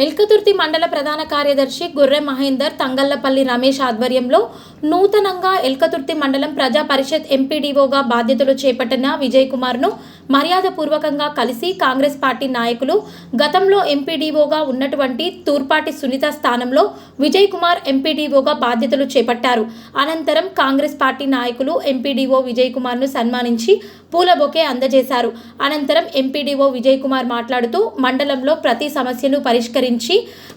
ఎల్కతుర్తి మండల ప్రధాన కార్యదర్శి గుర్రె మహేందర్ తంగళ్ళపల్లి రమేష్ ఆధ్వర్యంలో నూతనంగా ఎల్కతుర్తి మండలం ప్రజా పరిషత్ ఎంపీడీఓగా బాధ్యతలు చేపట్టిన విజయ్ కుమార్ను మర్యాదపూర్వకంగా కలిసి కాంగ్రెస్ పార్టీ నాయకులు గతంలో ఎంపీడీఓగా ఉన్నటువంటి తూర్పాటి సునీత స్థానంలో విజయ్ కుమార్ ఎంపీడీఓగా బాధ్యతలు చేపట్టారు. అనంతరం కాంగ్రెస్ పార్టీ నాయకులు ఎంపీడీఓ విజయ్ కుమార్ను సన్మానించి పూల బొకే అందజేశారు. అనంతరం ఎంపీడీఓ విజయ్ కుమార్ మాట్లాడుతూ మండలంలో ప్రతి సమస్యను పరిష్కరించి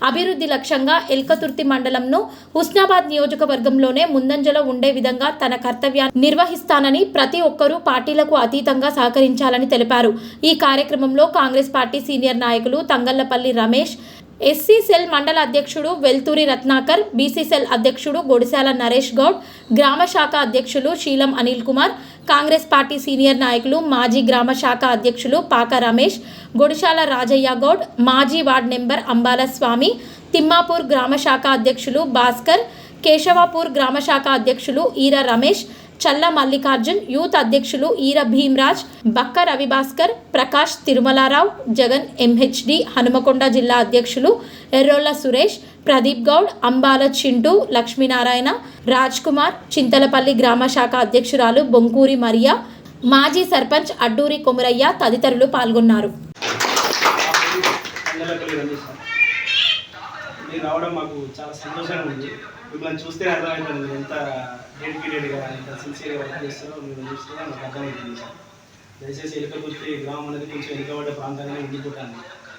అభివృద్ధి లక్ష్యంగా ఎల్కతుర్తి మండలంను హుస్నాబాద్ నియోజకవర్గంలోనే ముందంజలో ఉండే విధంగా తన కర్తవ్యాన్ని నిర్వహిస్తానని ప్రతి ఒక్కరూ పార్టీలకు అతీతంగా సహకరించాలని తెలిపారు. ఈ కార్యక్రమంలో కాంగ్రెస్ పార్టీ సీనియర్ నాయకులు తంగళ్ళపల్లి రమేష్ ఎస్సీ సెల్ మండల అధ్యక్షుడు వెల్తూరి రత్నాకర్ బీసీ సెల్ అధ్యక్షుడు గొడిశాల నరేష్ గౌడ్ గ్రామ శాఖ అధ్యక్షులు Seelam Anil Kumar Congress party senior నాయకులు మాజీ గ్రామ శాఖ అధ్యక్షులు పాక రమేష్ గొడిశాల రాజయ్య గౌడ్ మాజీ వార్డ్ నెంబర్ అంబాల స్వామి తిమ్మాపూర్ గ్రామ శాఖ అధ్యక్షులు భాస్కర్ కేశవాపూర్ గ్రామ శాఖ అధ్యక్షులు ఈర రమేష్ చల్ల మల్లికార్జున్ యూత్ అధ్యక్షులు ఈర భీమ్రాజ్ బక్క రవిభాస్కర్ ప్రకాష్ తిరుమలారావు జగన్ ఎంహెచ్డి హనుమకొండ జిల్లా అధ్యక్షులు ఎర్రోళ్ళ సురేష్ ప్రదీప్ గౌడ్ అంబాల చింటూ లక్ష్మీనారాయణ రాజ్ కుమార్ చింతలపల్లి గ్రామ శాఖ అధ్యక్షురాలు బొంకూరి మరియా మాజీ సర్పంచ్ అడ్డూరి కొమురయ్య తదితరులు పాల్గొన్నారు అందరిపల్లి రమేష్ సార్. మీరు రావడం మాకు చాలా సంతోషంగా ఉంది. మిమ్మల్ని చూస్తే అర్థమవుతుంది మీరు ఎంత డెడికేటెడ్గా ఎంత సిన్సియర్గా వర్క్ చేస్తారో మీరు చూస్తే మాకు అర్థమవుతుంది సార్. దయచేసి ఎలుకకుర్తి గ్రామం అనేది కొంచెం ఎలుకబడ్డ ప్రాంతంగానే ఉండిపోతాను.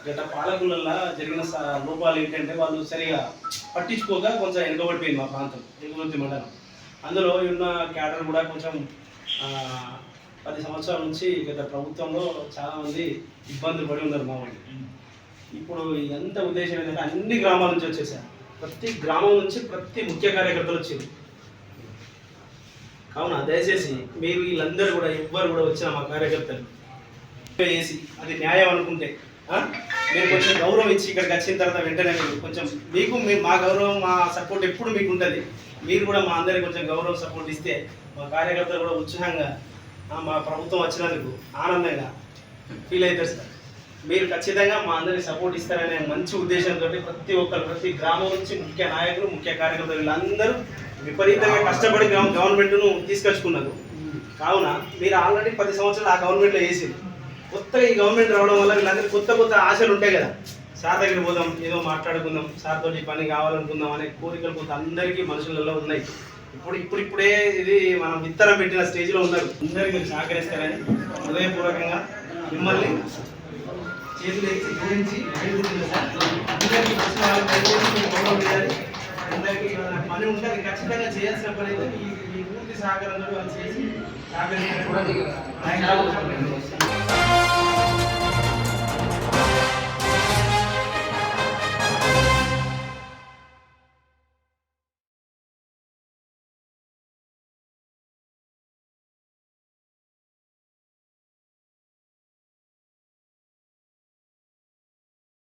గత పాలకులలో జరిగిన స- లోపాలు ఏంటంటే వాళ్ళు సరిగా పట్టించుకోక కొంచెం వెనుకబడిపోయింది మా ప్రాంతం ఎలుకకుర్తి మండలం. అందులో ఉన్న క్యాడర్ కూడా కొంచెం పది సంవత్సరాల నుంచి గత ప్రభుత్వంలో చాలామంది ఇబ్బందులు పడి ఉన్నారు మా వాళ్ళు. ఇప్పుడు ఎంత ఉద్దేశం ఏంటంటే అన్ని గ్రామాల నుంచి వచ్చేసారు. ప్రతి గ్రామం నుంచి ప్రతి ముఖ్య కార్యకర్తలు వచ్చారు. కావున దయచేసి మీరు వీళ్ళందరూ కూడా ఎవ్వరు కూడా వచ్చిన మా కార్యకర్తలు. వేసి అది న్యాయం అనుకుంటే ఆ? మీరు కొంచెం గౌరవం ఇచ్చి ఇక్కడికి వచ్చిన తర్వాత వెంటనే మీరు కొంచెం మీకు మీ మా గౌరవం మా సపోర్ట్ ఎప్పుడు మీకు ఉంటుంది. మీరు కూడా మా అందరికి కొంచెం గౌరవం సపోర్ట్ ఇస్తే మా కార్యకర్తలు కూడా ఉత్సాహంగా మా ప్రభుత్వం వచ్చినందుకు ఆనందంగా ఫీల్ అవుతారు సార్. మీరు ఖచ్చితంగా మా అందరికి సపోర్ట్ ఇస్తారనే మంచి ఉద్దేశంతో ప్రతి ఒక్కరు ప్రతి గ్రామం నుంచి ముఖ్య నాయకులు ముఖ్య కార్యకర్తలు వీళ్ళందరూ విపరీతంగా కష్టపడి గ్రామ గవర్నమెంట్ను తీసుకొచ్చుకున్నారు. కావున మీరు ఆల్రెడీ పది సంవత్సరాలు ఆ గవర్నమెంట్లో వేసింది కొత్తగా ఈ గవర్నమెంట్ రావడం వల్ల వీళ్ళందరూ కొత్త కొత్త ఆశలు ఉంటాయి కదా. సార్ దగ్గర పోదాం ఏదో మాట్లాడుకుందాం సార్ తోటి ఈ పని కావాలనుకుందాం అనే కోరికలు కొంత అందరికీ మనుషులలో ఉన్నాయి. ఇప్పుడు ఇప్పుడు ఇప్పుడే ఇది మనం విత్తనం పెట్టిన స్టేజ్లో ఉన్నారు. అందరికీ మీరు సహకరిస్తారని హృదయపూర్వకంగా మిమ్మల్ని చేతులు ఎత్తి గురించి అడుగుతున్నా సార్. అందరికీ వచ్చిన వాళ్ళకి దయచేసి మీరు గౌరవం ఇవ్వాలి. అందరికీ ఏమైనా పని ఉంటే అది ఖచ్చితంగా చేయాల్సిన పని అయితే మీ మీ పూర్తి సహకారంతో వాళ్ళు చేసి